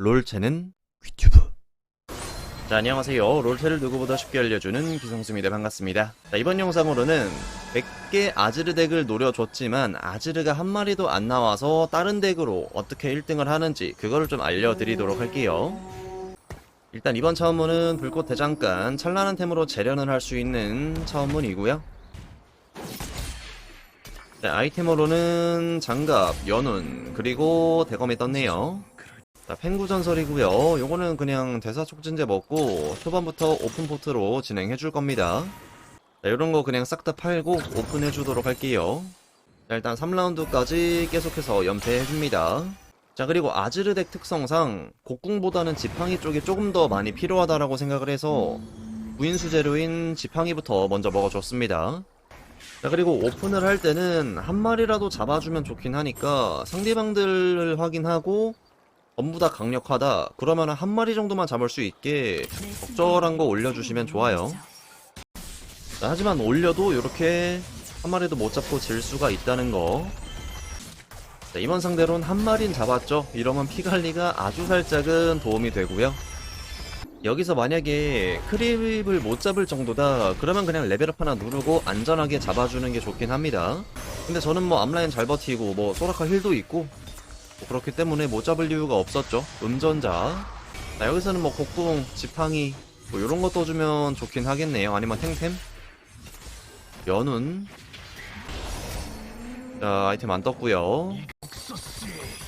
롤체는 귀튜브. 자, 안녕하세요. 롤체를 누구보다 쉽게 알려주는 기성수입니다. 반갑습니다. 자, 이번 영상으로는 100개 아즈르 덱을 노려줬지만 아즈르가 한 마리도 안 나와서 다른 덱으로 어떻게 1등을 하는지 그거를 좀 알려드리도록 할게요. 일단 이번 차원문은 불꽃 대장간 찬란한 템으로 재련을 할 수 있는 차원문이고요. 네, 아이템으로는 장갑, 연운, 그리고 대검이 떴네요. 자, pen구 전설이고요. 요거는 그냥 대사 촉진제 먹고 초반부터 오픈포트로 진행해 줄 겁니다. 자, 요런 거 그냥 싹 다 팔고 오픈해 주도록 할게요. 자, 일단 3라운드까지 계속해서 연패해 줍니다. 자, 그리고 아즈르 덱 특성상 곡궁보다는 지팡이 쪽이 조금 더 많이 필요하다라고 생각을 해서 무인수 재료인 지팡이부터 먼저 먹어줬습니다. 자, 그리고 오픈을 할 때는 한 마리라도 잡아주면 좋긴 하니까 상대방들을 확인하고 전부 다 강력하다. 그러면 한 마리 정도만 잡을 수 있게 적절한 거 올려주시면 좋아요. 자, 하지만 올려도 이렇게 한 마리도 못 잡고 질 수가 있다는 거. 자, 이번 상대로는 한 마리는 잡았죠. 이러면 피 관리가 아주 살짝은 도움이 되고요. 여기서 만약에 크립을 못 잡을 정도다 그러면 그냥 레벨업 하나 누르고 안전하게 잡아주는 게 좋긴 합니다 근데 저는 뭐 앞라인 잘 버티고 뭐 소라카 힐도 있고 뭐 그렇기 때문에 못 잡을 이유가 없었죠. 음전자. 자, 여기서는 뭐 곡궁, 지팡이 뭐 이런 거 떠주면 좋긴 하겠네요. 아니면 탱템? 연운. 자 아이템 안 떴고요.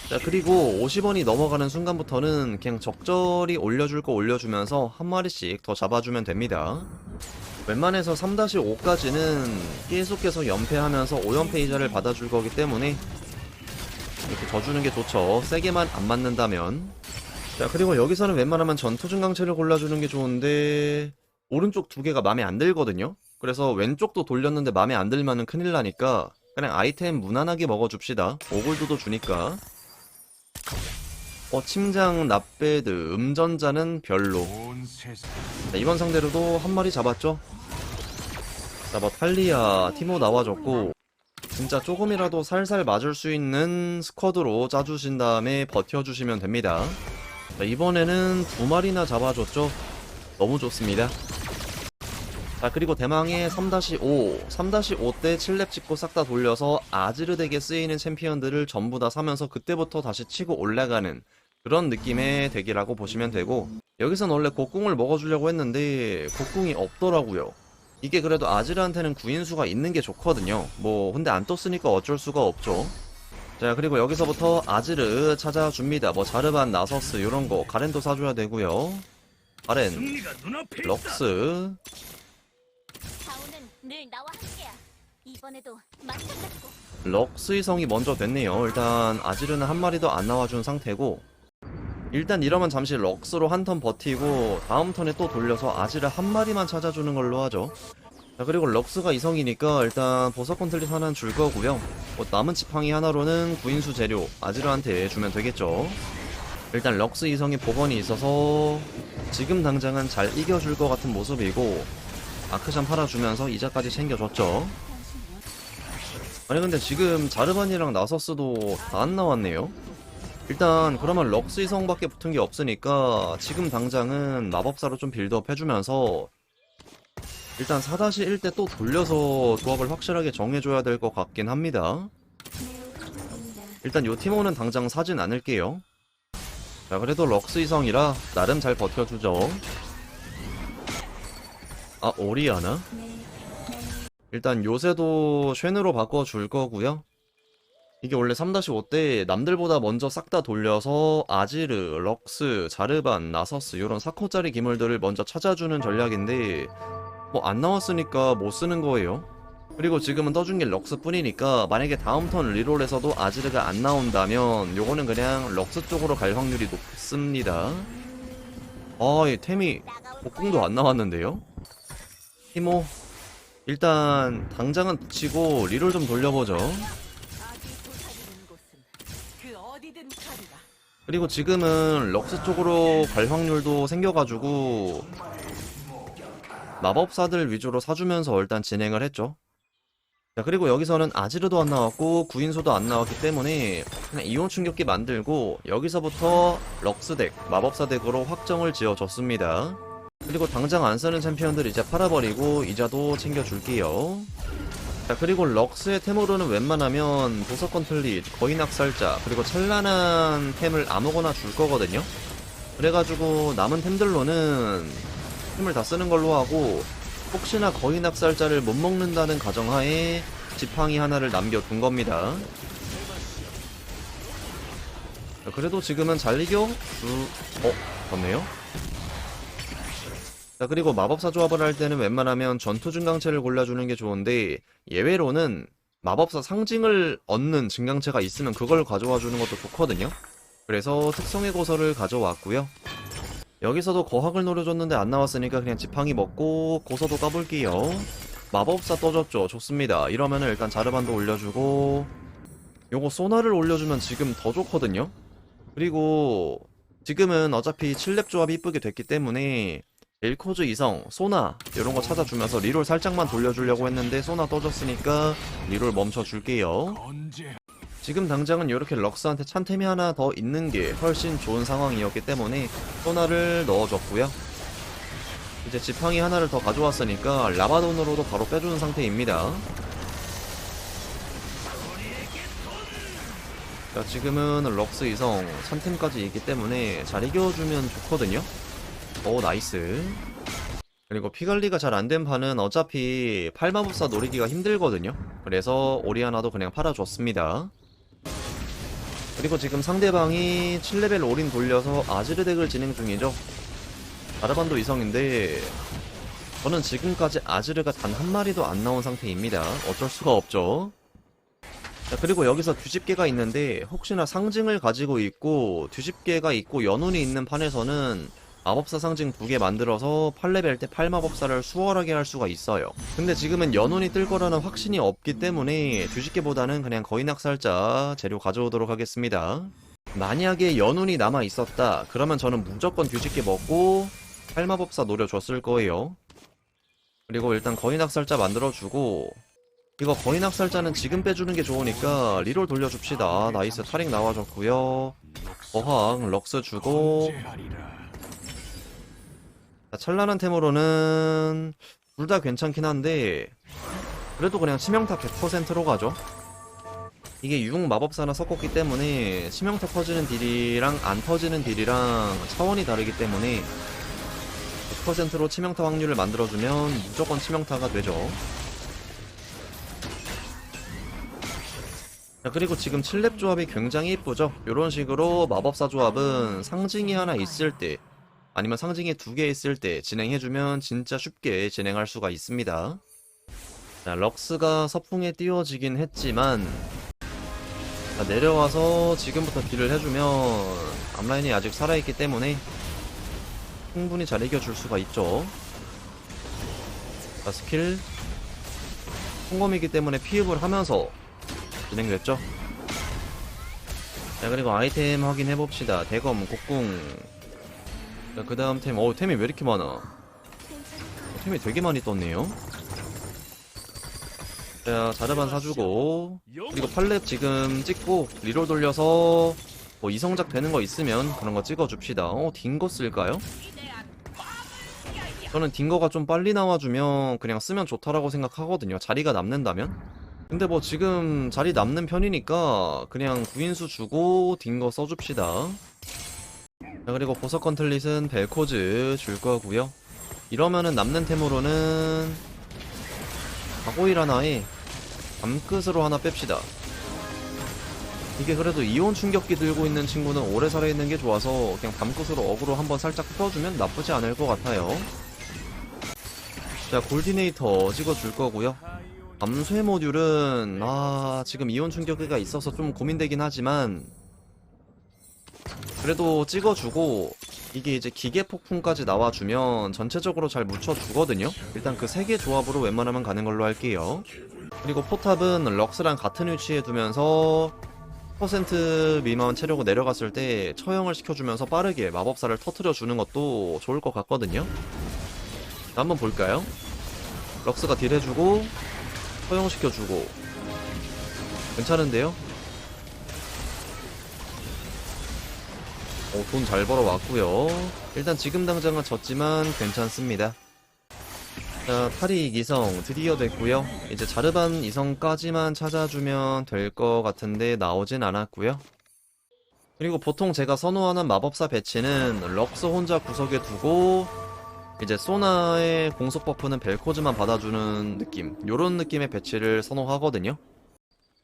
자 그리고 50원이 넘어가는 순간부터는 그냥 적절히 올려줄 거 올려주면서 한 마리씩 더 잡아주면 됩니다. 웬만해서 3-5까지는 계속해서 연패하면서 5연패 이자를 받아줄 거기 때문에 이렇게 져주는 게 좋죠. 세게만 안 맞는다면. 자 그리고 여기서는 웬만하면 전투 증강체를 골라주는 게 좋은데 오른쪽 두 개가 마음에 안 들거든요. 그래서 왼쪽도 돌렸는데 마음에 안 들면은 큰일 나니까 그냥 아이템 무난하게 먹어줍시다. 오골도도 주니까. 어, 침장, 납배드, 음전자는 별로. 자, 이번 상대로도 한 마리 잡았죠? 자, 뭐, 탈리아, 티모 나와줬고, 진짜 조금이라도 살살 맞을 수 있는 스쿼드로 짜주신 다음에 버텨주시면 됩니다. 자, 이번에는 두 마리나 잡아줬죠? 너무 좋습니다. 자, 그리고 대망의 3-5. 3-5 때 7렙 찍고 싹 다 돌려서 아즈르 덱에 쓰이는 챔피언들을 전부 다 사면서 그때부터 다시 치고 올라가는 그런 느낌의 덱이라고 보시면 되고 여기선 원래 곡궁을 먹어주려고 했는데 곡궁이 없더라고요. 이게 그래도 아즈르한테는 구인수가 있는 게 좋거든요. 뭐 근데 안 떴으니까 어쩔 수가 없죠. 자 그리고 여기서부터 아즈르 찾아줍니다. 뭐 자르반, 나서스 이런 거 가렌도 사줘야 되고요. 가렌, 럭스. 럭스의 성이 먼저 됐네요. 일단 아지르는 한 마리도 안 나와준 상태고 일단 이러면 잠시 럭스로 한 턴 버티고 다음 턴에 또 돌려서 아지르 한 마리만 찾아주는 걸로 하죠. 자 그리고 럭스가 이성이니까 일단 보석 컨틀릿 하나는 줄 거고요. 뭐 남은 지팡이 하나로는 구인수 재료 아지르한테 주면 되겠죠. 일단 럭스 이성이 복원이 있어서 지금 당장은 잘 이겨줄 것 같은 모습이고 아크샴 팔아주면서 이자까지 챙겨줬죠. 아니 근데 지금 자르반이랑 나서스도 다 안 나왔네요. 일단 그러면 럭스 이성밖에 붙은 게 없으니까 지금 당장은 마법사로 좀 빌드업 해주면서 일단 4-1 때 또 돌려서 조합을 확실하게 정해줘야 될 것 같긴 합니다. 일단 요 티모는 당장 사진 않을게요. 자 그래도 럭스 이성이라 나름 잘 버텨주죠. 아 오리아나? 일단 요새도 쉔으로 바꿔줄 거고요. 이게 원래 3-5때 남들보다 먼저 싹 다 돌려서 아지르, 럭스, 자르반, 나서스 이런 4코짜리 기물들을 먼저 찾아주는 전략인데 뭐 안 나왔으니까 못 쓰는 거예요. 그리고 지금은 떠준 게 럭스 뿐이니까 만약에 다음 턴 리롤에서도 아지르가 안 나온다면 요거는 그냥 럭스 쪽으로 갈 확률이 높습니다. 아, 이 템이 복궁도 안 나왔는데요? 티모 일단 당장은 붙이고 리롤 좀 돌려보죠. 그리고 지금은 럭스 쪽으로 갈 확률도 생겨가지고 마법사들 위주로 사주면서 일단 진행을 했죠. 자 그리고 여기서는 아지르도 안 나왔고 구인소도 안 나왔기 때문에 그냥 이온 충격기 만들고 여기서부터 럭스 덱, 마법사 덱으로 확정을 지어줬습니다. 그리고 당장 안 쓰는 챔피언들 이제 팔아버리고 이자도 챙겨줄게요. 자 그리고 럭스의 템으로는 웬만하면 보석 컨틀릿, 거인 학살자 그리고 찬란한 템을 아무거나 줄 거거든요. 그래가지고 남은 템들로는 템을 다 쓰는 걸로 하고 혹시나 거인 학살자를 못 먹는다는 가정하에 지팡이 하나를 남겨둔 겁니다. 자, 그래도 지금은 잘 이겨? 주... 어? 졌네요? 자 그리고 마법사 조합을 할 때는 웬만하면 전투 증강체를 골라주는 게 좋은데 예외로는 마법사 상징을 얻는 증강체가 있으면 그걸 가져와 주는 것도 좋거든요. 그래서 특성의 고서를 가져왔고요. 여기서도 거학을 노려줬는데 안 나왔으니까 그냥 지팡이 먹고 고서도 까볼게요. 마법사 떠졌죠. 좋습니다. 이러면은 일단 자르반도 올려주고 요거 소나를 올려주면 지금 더 좋거든요. 그리고 지금은 어차피 7렙 조합이 이쁘게 됐기 때문에 일코즈 이성, 소나 이런 거 찾아주면서 리롤 살짝만 돌려주려고 했는데 소나 떠졌으니까 리롤 멈춰줄게요. 지금 당장은 이렇게 럭스한테 찬템이 하나 더 있는 게 훨씬 좋은 상황이었기 때문에 소나를 넣어줬고요. 이제 지팡이 하나를 더 가져왔으니까 라바돈으로도 바로 빼주는 상태입니다. 자, 지금은 럭스 이성 찬템까지 있기 때문에 잘 이겨주면 좋거든요. 오 나이스. 그리고 피관리가 잘 안 된 판은 어차피 팔마법사 노리기가 힘들거든요. 그래서 오리아나도 그냥 팔아줬습니다. 그리고 지금 상대방이 7레벨 올인 돌려서 아지르 덱을 진행 중이죠. 아르반도 이성인데 저는 지금까지 아지르가 단 한 마리도 안 나온 상태입니다. 어쩔 수가 없죠. 자, 그리고 여기서 뒤집개가 있는데 혹시나 상징을 가지고 있고 뒤집개가 있고 연운이 있는 판에서는 마법사 상징 두 개 만들어서 8레벨 때 8마법사를 수월하게 할 수가 있어요. 근데 지금은 연운이 뜰 거라는 확신이 없기 때문에 뒤집개보다는 그냥 거인 학살자 재료 가져오도록 하겠습니다. 만약에 연운이 남아 있었다. 그러면 저는 무조건 뒤집개 먹고 8마법사 노려줬을 거예요. 그리고 일단 거인 학살자 만들어주고 이거 거인 학살자는 지금 빼주는 게 좋으니까 리롤 돌려줍시다. 나이스 타릭 나와줬고요. 어항 럭스 주고 자, 찬란한 템으로는 둘 다 괜찮긴 한데 그래도 그냥 치명타 100%로 가죠. 이게 융 마법사나 섞었기 때문에 치명타 터지는 딜이랑 안 터지는 딜이랑 차원이 다르기 때문에 100%로 치명타 확률을 만들어주면 무조건 치명타가 되죠. 자, 그리고 지금 7렙 조합이 굉장히 이쁘죠? 이런 식으로 마법사 조합은 상징이 하나 있을 때 아니면 상징이 두 개 있을 때 진행해주면 진짜 쉽게 진행할 수가 있습니다. 자, 럭스가 서풍에 띄워지긴 했지만 자, 내려와서 지금부터 딜을 해주면 앞라인이 아직 살아있기 때문에 충분히 잘 이겨줄 수가 있죠. 자, 스킬 성검이기 때문에 피흡을 하면서 진행됐죠. 자, 그리고 아이템 확인해봅시다. 대검, 곡궁, 자, 그 다음 템, 어우, 템이 왜 이렇게 많아? 어, 템이 되게 많이 떴네요. 자, 자르반 사주고, 그리고 팔렙 지금 찍고, 리롤 돌려서, 뭐, 이성작 되는 거 있으면 그런 거 찍어줍시다. 어, 딩거 쓸까요? 저는 딩거가 좀 빨리 나와주면 그냥 쓰면 좋다라고 생각하거든요. 자리가 남는다면? 근데 뭐 지금 자리 남는 편이니까 그냥 구인수 주고 딩거 써줍시다. 자, 그리고 보석 컨틀릿은 벨코즈 줄 거고요. 이러면은 남는 템으로는 가고일 하나에 밤끝으로 하나 뺍시다. 이게 그래도 이온 충격기 들고 있는 친구는 오래 살아있는 게 좋아서 그냥 밤끝으로 어그로 한번 살짝 풀어주면 나쁘지 않을 것 같아요. 자, 골디네이터 찍어줄 거고요. 밤쇠 모듈은 아 지금 이온 충격기가 있어서 좀 고민되긴 하지만 그래도 찍어주고 이게 이제 기계 폭풍까지 나와주면 전체적으로 잘 묻혀주거든요. 일단 그 세 개 조합으로 웬만하면 가는 걸로 할게요. 그리고 포탑은 럭스랑 같은 위치에 두면서 퍼센트 미만 체력으로 내려갔을 때 처형을 시켜주면서 빠르게 마법사를 터트려 주는 것도 좋을 것 같거든요. 자, 한번 볼까요? 럭스가 딜 해주고 처형시켜주고 괜찮은데요? 어, 돈 잘 벌어왔고요. 일단 지금 당장은 졌지만 괜찮습니다. 자, 파리 이성 드디어 됐고요. 이제 자르반 이성까지만 찾아주면 될 것 같은데 나오진 않았고요. 그리고 보통 제가 선호하는 마법사 배치는 럭스 혼자 구석에 두고 이제 소나의 공속 버프는 벨코즈만 받아주는 느낌 요런 느낌의 배치를 선호하거든요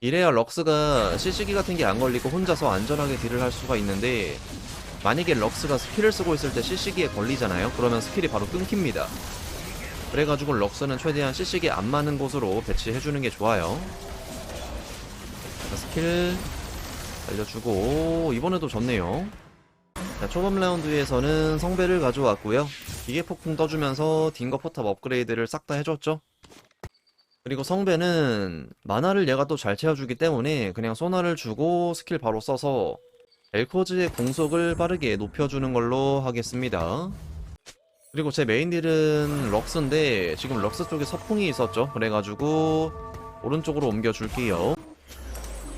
이래야 럭스가 CC기 같은 게 안 걸리고 혼자서 안전하게 딜을 할 수가 있는데 만약에 럭스가 스킬을 쓰고 있을 때 CC기에 걸리잖아요. 그러면 스킬이 바로 끊깁니다. 그래가지고 럭스는 최대한 CC기에 안 맞는 곳으로 배치해주는 게 좋아요. 자, 스킬 알려주고 이번에도 졌네요. 자, 초반 라운드에서는 성배를 가져왔고요. 기계 폭풍 떠주면서 딩거 포탑 업그레이드를 싹 다 해줬죠 그리고 성배는 만화를 얘가 또 잘 채워주기 때문에 그냥 소나를 주고 스킬 바로 써서 엘코즈의 공속을 빠르게 높여주는 걸로 하겠습니다. 그리고 제 메인 딜은 럭스인데 지금 럭스 쪽에 서풍이 있었죠. 그래가지고 오른쪽으로 옮겨줄게요.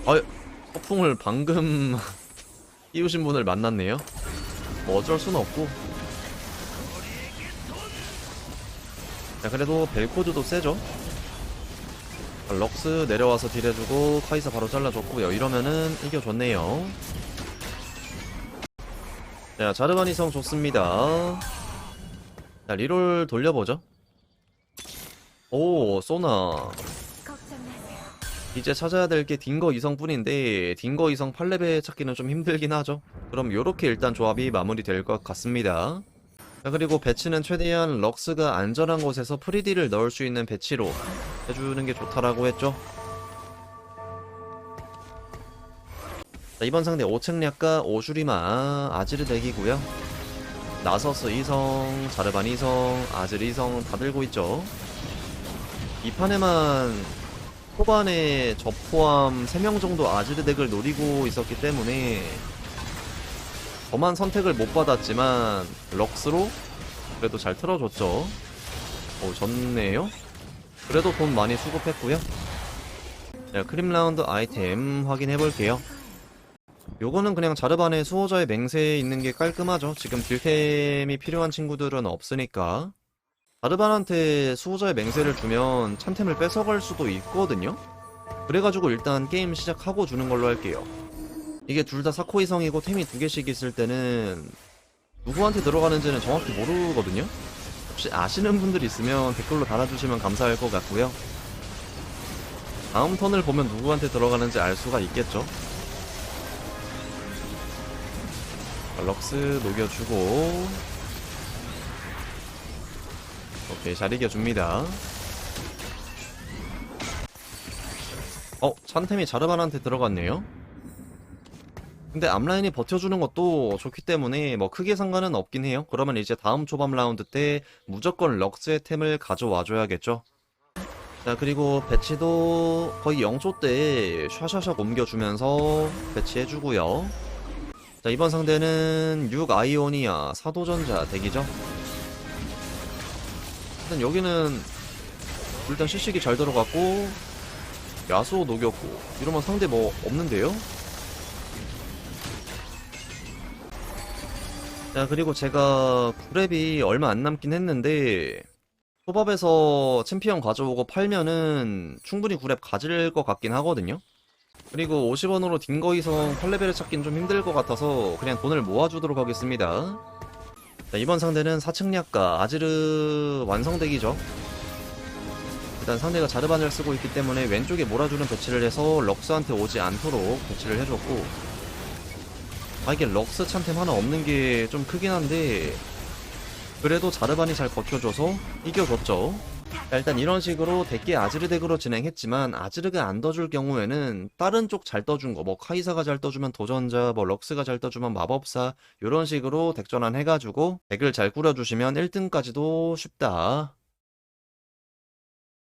아 서풍을 방금 띄우신 분을 만났네요. 뭐 어쩔 수는 없고. 자 그래도 벨코드도 세죠 럭스 내려와서 딜해주고 카이사 바로 잘라줬고요. 이러면은 이겨줬네요. 자 자르바니성 좋습니다. 자 리롤 돌려보죠. 오 소나. 이제 찾아야 될 게 딩거 이성뿐인데 딩거 이성 8레벨 찾기는 좀 힘들긴 하죠. 그럼 요렇게 일단 조합이 마무리될 것 같습니다. 자 그리고 배치는 최대한 럭스가 안전한 곳에서 프리디를 넣을 수 있는 배치로 해주는 게 좋다라고 했죠. 자 이번 상대 오책략과 오슈리마 아지르 덱이고요. 나서스 이성, 자르반 이성, 아지르 이성 다 들고 있죠. 이 판에만 초반에 저 포함 3명 정도 아지르 덱을 노리고 있었기 때문에 저만 선택을 못 받았지만 럭스로 그래도 잘 틀어줬죠. 오 좋네요 그래도 돈 많이 수급했고요. 자 크림 라운드 아이템 확인해 볼게요. 요거는 그냥 자르반의 수호자의 맹세에 있는 게 깔끔하죠. 지금 딜템이 필요한 친구들은 없으니까. 자르반한테 수호자의 맹세를 주면 찬템을 뺏어갈 수도 있거든요. 그래가지고 일단 게임 시작하고 주는 걸로 할게요. 이게 둘 다 사코 이성이고 템이 두 개씩 있을 때는 누구한테 들어가는지는 정확히 모르거든요. 혹시 아시는 분들 있으면 댓글로 달아주시면 감사할 것 같고요. 다음 턴을 보면 누구한테 들어가는지 알 수가 있겠죠. 자, 럭스 녹여주고 오케이 잘 이겨줍니다. 어 찬템이 자르반한테 들어갔네요. 근데 앞라인이 버텨주는 것도 좋기 때문에 뭐 크게 상관은 없긴 해요. 그러면 이제 다음 초반 라운드 때 무조건 럭스의 템을 가져와 줘야겠죠. 자 그리고 배치도 거의 0초 때 샤샤샥 옮겨주면서 배치해주고요. 자 이번 상대는 6 아이오니아 사도전자 덱이죠. 일단 여기는 일단 시식이 잘 들어갔고 야수호 녹였고 이러면 상대 뭐 없는데요? 자, 그리고 제가 구랩이 얼마 안 남긴 했는데, 초밥에서 챔피언 가져오고 팔면은 충분히 구랩 가질 것 같긴 하거든요? 그리고 50원으로 딩거이성 8레벨을 찾긴 좀 힘들 것 같아서 그냥 돈을 모아주도록 하겠습니다. 자, 이번 상대는 사층약과 아지르 완성덱이죠. 일단 상대가 자르반을 쓰고 있기 때문에 왼쪽에 몰아주는 배치를 해서 럭스한테 오지 않도록 배치를 해줬고, 아 이게 럭스 찬템 하나 없는 게 좀 크긴 한데 그래도 자르반이 잘 버텨줘서 이겨줬죠. 자, 일단 이런 식으로 덱기 아지르 덱으로 진행했지만 아지르가 안 떠줄 경우에는 다른 쪽 잘 떠준 거 뭐 카이사가 잘 떠주면 도전자 뭐 럭스가 잘 떠주면 마법사 이런 식으로 덱 전환 해가지고 덱을 잘 꾸려주시면 1등까지도 쉽다